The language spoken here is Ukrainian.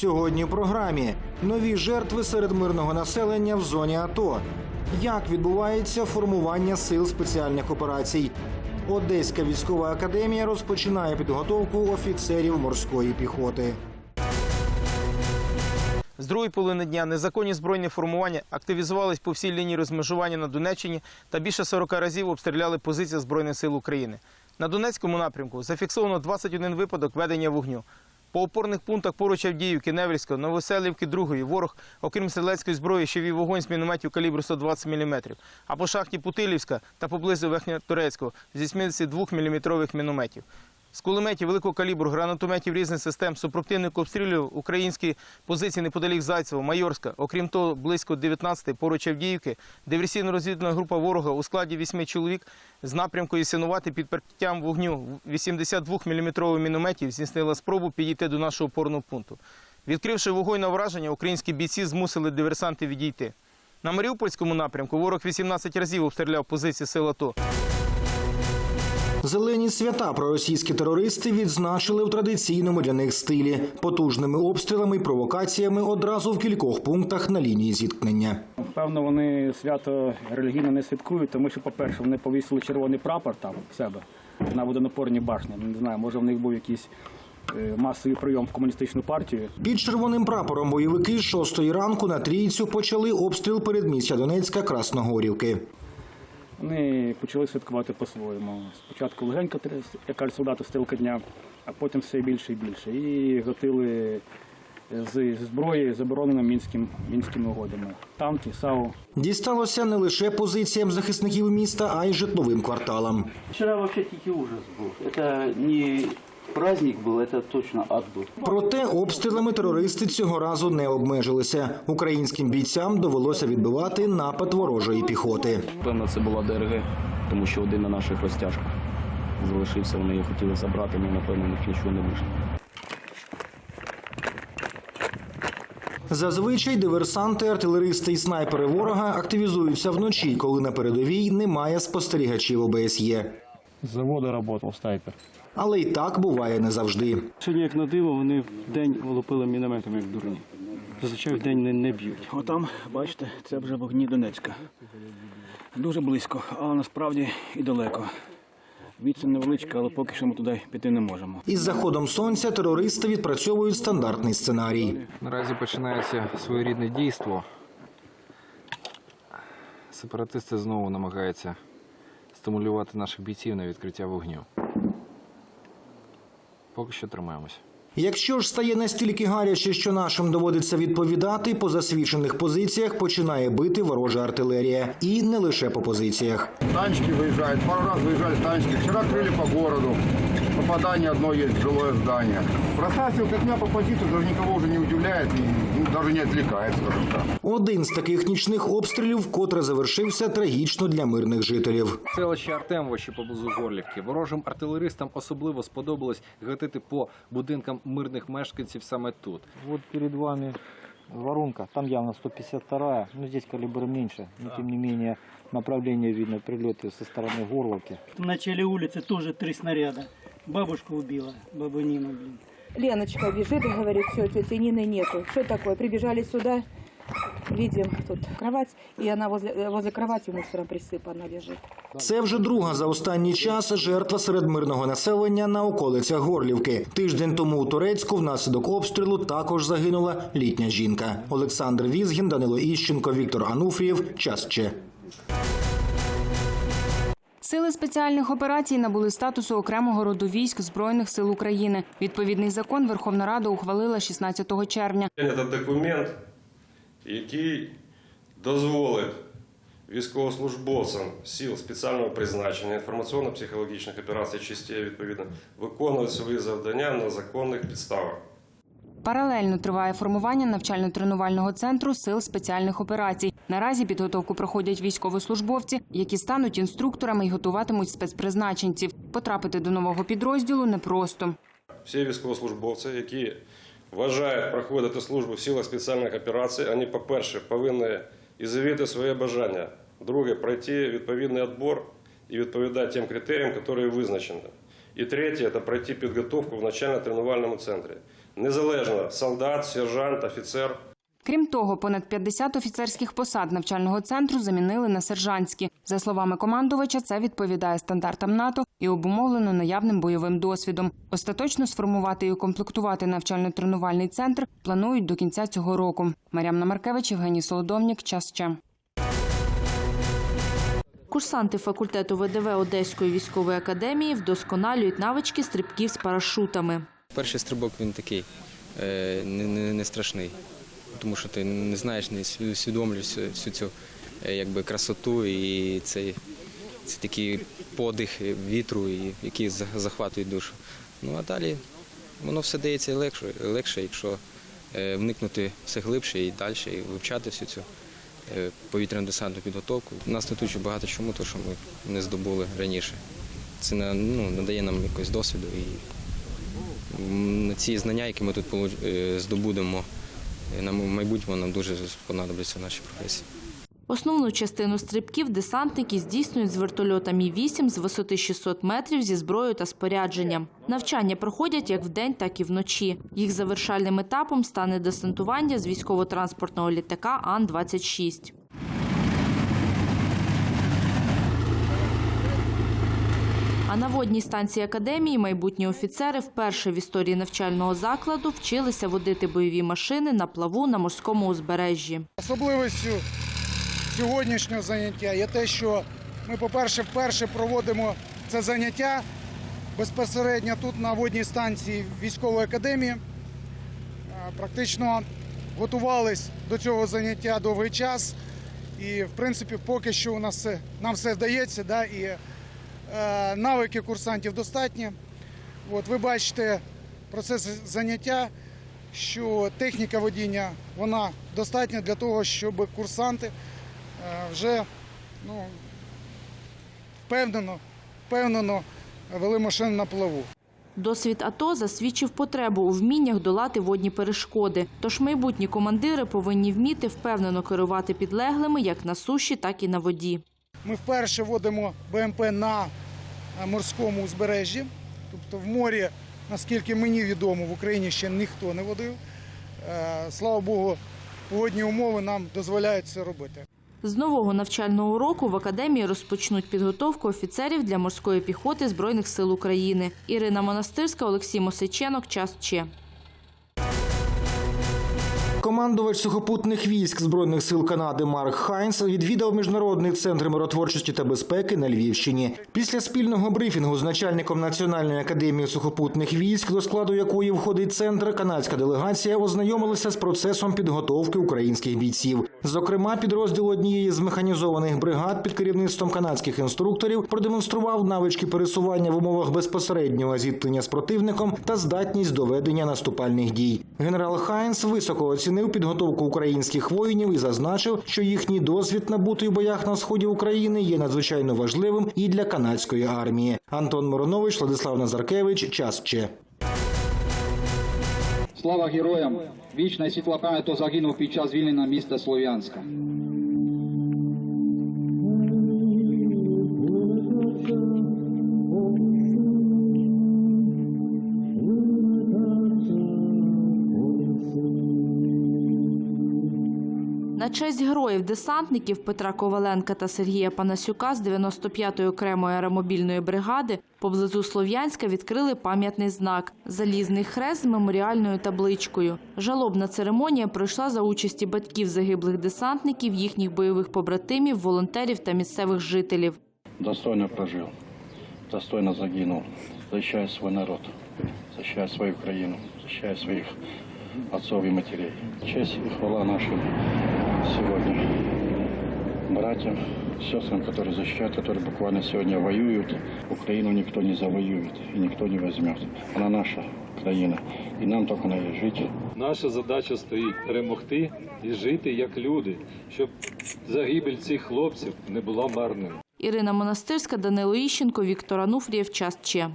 Сьогодні в програмі нові жертви серед мирного населення в зоні АТО. Як відбувається формування сил спеціальних операцій? Одеська військова академія розпочинає підготовку офіцерів морської піхоти. З другої половини дня незаконні збройні формування активізувались по всій лінії розмежування на Донеччині та більше 40 разів обстріляли позиції Збройних сил України. На Донецькому напрямку зафіксовано 21 випадок ведення вогню. По опорних пунктах поруч Авдіївки, Невельського, Новоселівки, Другої ворог, окрім стрілецької зброї, ще вів вогонь з мінометів калібру 120 мм. А по шахті Путилівська та поблизу Верхньотурецького зі 82 мм мінометів. З кулеметів великого калібру, гранатометів різних систем, супротивник обстрілював українські позиції неподалік Зайцева, Майорська. Окрім того, близько 19-ї поруч Авдіївки, диверсійно-розвідувальна група ворога у складі 8 чоловік з напрямку Ясинувати під прикриттям вогню 82-мм мінометів здійснила спробу підійти до нашого опорного пункту. Відкривши вогонь на враження, українські бійці змусили диверсанти відійти. На Маріупольському напрямку ворог 18 разів обстріляв позиції сил АТО. Зелені свята проросійські терористи відзначили в традиційному для них стилі потужними обстрілами і провокаціями одразу в кількох пунктах на лінії зіткнення. Певно, вони свято релігійно не святкують, тому що, по-перше, вони повісили червоний прапор там в себе на водонапорній башні. Не знаю, може в них був якийсь е, масовий прийом в комуністичну партію. Під червоним прапором бойовики з шостої ранку на трійцю почали обстріл передмістя Донецька Красногорівки. Вони почали святкувати по-своєму. Спочатку легенько, яка солдата стрілка дня, а потім все більше і більше. І готили з зброї, заборонено мінським, мінськими угодами. Танки, САУ. Дісталося не лише позиціям захисників міста, а й житловим кварталам. Вчора взагалі тільки ужас був. Це не праздник был, это точно ад был. Проте обстрілами терористи цього разу не обмежилися. Українським бійцям довелося відбивати напад ворожої піхоти. Певно, це була ДРГ, тому що один на наших розтяжках залишився. Вони його хотіли забрати, але напевно у них нічого не вийшло. Зазвичай диверсанти, артилеристи і снайпери ворога активізуються вночі, коли на передовій немає спостерігачів ОБСЄ. З заводу працював снайпер. Але й так буває не завжди. Сьогодні, як на диво, вони в день лупили мінометом, як дурні. Зазвичай в день не, не б'ють. Отам, бачите, це вже вогні Донецька. Дуже близько, але насправді і далеко. Відстань невеличка, але поки що ми туди піти не можемо. Із заходом сонця терористи відпрацьовують стандартний сценарій. Наразі починається своєрідне дійство. Сепаратисти знову намагаються стимулювати наших бійців на відкриття вогню. Поки що тримаємося. Якщо ж стає настільки гаряче, що нашим доводиться відповідати, по засвідчених позиціях починає бити ворожа артилерія. І не лише по позиціях. Танчики выезжают, пару раз выезжали танчики. Вчера крыли по городу. Попадание одно есть в жилое здание. Бросайся как меня по позиции, даже никого уже не удивляет и ну, даже не отвлекает, скажем так. Один з таких нічних обстрілів вкотре завершився трагічно для мирних жителів. Селище Артемовище поблизу Горлівки. Ворожим артилеристам особливо сподобалось гатити по будинкам мирних мешканців саме тут. Вот перед вами воронка, там явно 152, но здесь калибр меньше, но тем не менее направление видно, прилеты со стороны Горловки. В начале улицы тоже три снаряда. Бабушку убила, бабу Нину, блин. Леночка бежит и говорит, все, тети Нины нету. Что такое? Прибежали сюда, видим тут кровать, и она возле, э, возле кровати мусором присыпана лежит. Це вже друга за останній час жертва серед мирного населення на околицях Горлівки. Тиждень тому у Турецьку внаслідок обстрілу також загинула літня жінка. Олександр Візгін, Данило Іщенко, Віктор Ануфрієв. Час ще. Сили спеціальних операцій набули статусу окремого роду військ Збройних сил України. Відповідний закон Верховна Рада ухвалила 16 червня. Це документ, який дозволить військовослужбовцям сил спеціального призначення, інформаційно-психологічних операцій частей, відповідно, виконувати свої завдання на законних підставах. Паралельно триває формування навчально-тренувального центру сил спеціальних операцій. Наразі підготовку проходять військовослужбовці, які стануть інструкторами і готуватимуть спецпризначенців. Потрапити до нового підрозділу непросто. Всі військовослужбовці, які вважають проходити службу в силах спеціальних операцій, вони, по-перше, повинні заявити своє бажання. Друге, пройти відповідний відбор і відповідати тим критеріям, які визначені. І третє це пройти підготовку в навчально-тренувальному центрі. Незалежно солдат, сержант, офіцер. Крім того, понад 50 офіцерських посад навчального центру замінили на сержантські. За словами командувача, це відповідає стандартам НАТО і обумовлено наявним бойовим досвідом. Остаточно сформувати і укомплектувати навчально-тренувальний центр планують до кінця цього року. Мар'ямна Маркевич, Євгеній Солодовнік. Час ще. Курсанти факультету ВДВ Одеської військової академії вдосконалюють навички стрибків з парашутами. Перший стрибок він такий е, не, не, не страшний, тому що ти не знаєш, не усві- усвідомлюєш всю, цю е, якби, красоту і цей, це такий подих вітру, який захватує душу. Ну а далі воно все дається легше, легше якщо е, вникнути все глибше і далі, і вивчати всю цю е, повітряно-десантну підготовку. Нас не дуже багато чому, то що ми не здобули раніше. Це ну, надає нам якось досвіду і ці знання, які ми тут е, здобудемо, е, нам майбутньому нам дуже понадобляться в нашій професії. Основну частину стрибків десантники здійснюють з вертольота Мі-8 з висоти 600 метрів зі зброєю та спорядженням. Навчання проходять як вдень, так і вночі. Їх завершальним етапом стане десантування з військово-транспортного літака Ан-26. А на водній станції академії майбутні офіцери вперше в історії навчального закладу вчилися водити бойові машини на плаву на морському узбережжі. Особливістю сьогоднішнього заняття є те, що ми, по-перше, вперше проводимо це заняття безпосередньо тут на водній станції військової академії. Практично готувались до цього заняття довгий час. І, в принципі, поки що у нас нам все вдається, да, і навики курсантів достатні. От, ви бачите процес заняття, що техніка водіння вона достатня для того, щоб курсанти е, вже ну, впевнено, впевнено вели машину на плаву. Досвід АТО засвідчив потребу у вміннях долати водні перешкоди. Тож майбутні командири повинні вміти впевнено керувати підлеглими як на суші, так і на воді. Ми вперше водимо БМП на е, морському узбережжі, тобто в морі, наскільки мені відомо, в Україні ще ніхто не водив. Е, Слава Богу, погодні умови нам дозволяють це робити. З нового навчального року в академії розпочнуть підготовку офіцерів для морської піхоти Збройних сил України. Ірина Монастирська, Олексій Мосиченок. Час Че. Командувач сухопутних військ Збройних сил Канади Марк Хайнс відвідав міжнародний центр миротворчості та безпеки на Львівщині. Після спільного брифінгу з начальником Національної академії сухопутних військ, до складу якої входить центр, канадська делегація ознайомилася з процесом підготовки українських бійців. Зокрема, підрозділ однієї з механізованих бригад під керівництвом канадських інструкторів продемонстрував навички пересування в умовах безпосереднього зіткнення з противником та здатність до ведення наступальних дій. Генерал Хайнс високо оцінив підготовку українських воїнів і зазначив, що їхній досвід набутий у боях на сході України є надзвичайно важливим і для канадської армії. Антон Моронович, Владислав Назаркевич, час Че. Слава героям! Вічна і світла пам'ять, загинув під час звільнення міста Слов'янська. Честь героїв-десантників Петра Коваленка та Сергія Панасюка з 95-ї окремої аеромобільної бригади поблизу Слов'янська відкрили пам'ятний знак – залізний хрест з меморіальною табличкою. Жалобна церемонія пройшла за участі батьків загиблих десантників, їхніх бойових побратимів, волонтерів та місцевих жителів. достойно прожил, достойно загинул, защищая свой народ, защищая свою країну, защищая своих отцов и матерей. Честь и хвала нашим сегодня братьям, сестрам, которые защищают, которые буквально сегодня воюют. Украину никто не завоюет и никто не возьмет. Она наша країна, і нам только на ней жить. Наша задача стоїть перемогти і жити як люди, щоб загибель цих хлопців не була марною. Ірина Монастирська, Данило Іщенко, Віктор Ануфрієв. Час Че.